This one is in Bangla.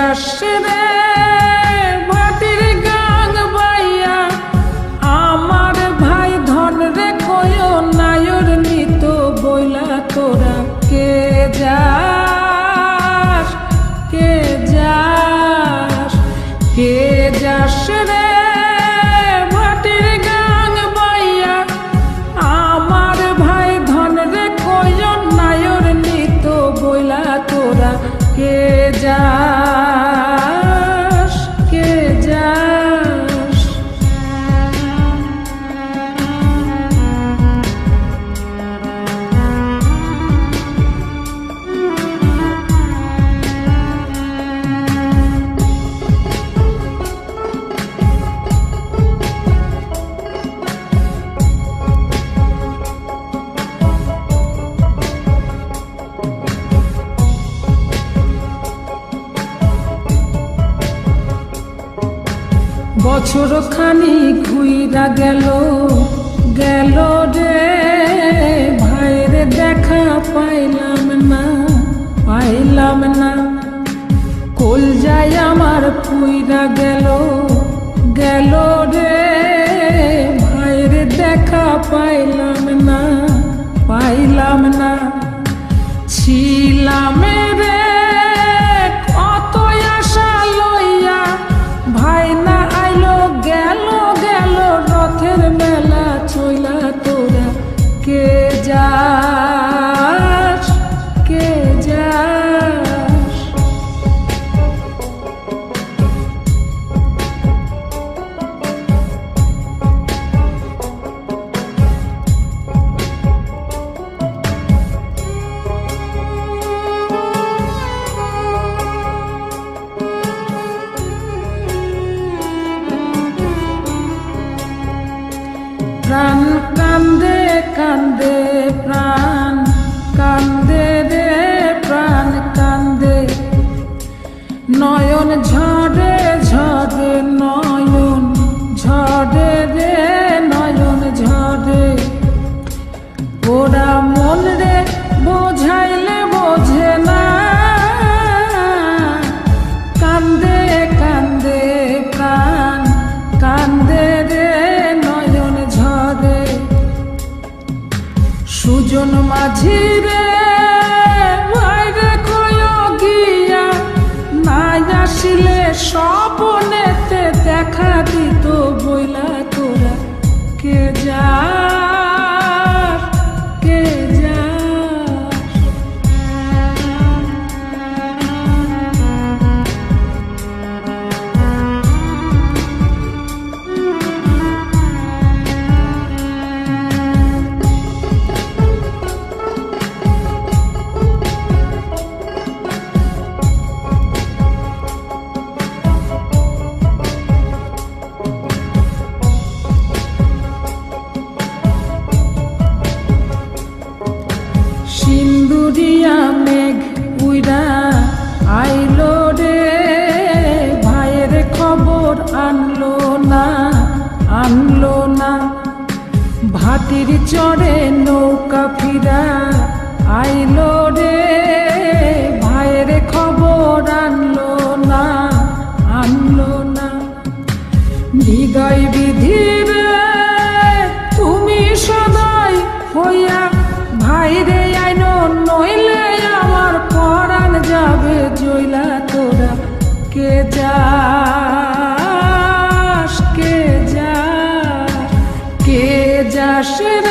Yaşlı বছর খানি ঘুইরা গেল গেল রে। ভাইরে দেখা পাইলাম না পাইলাম না। কল যাই আমার ফুইরা গেল গেল রে। ভাইরে দেখা পাইলাম না পাইলাম না। ছিলামে noche y la প্রাণ, কান্দে কান্দে প্রাণ, কান্দে রে প্রাণ, কান্দে। নয়ন ঝরে ঝরে নয়ন, ঝরে রে নয়ন, ঝরে। ওরা মাঝিরে মাটির চড়ে নৌকা ফিরা I should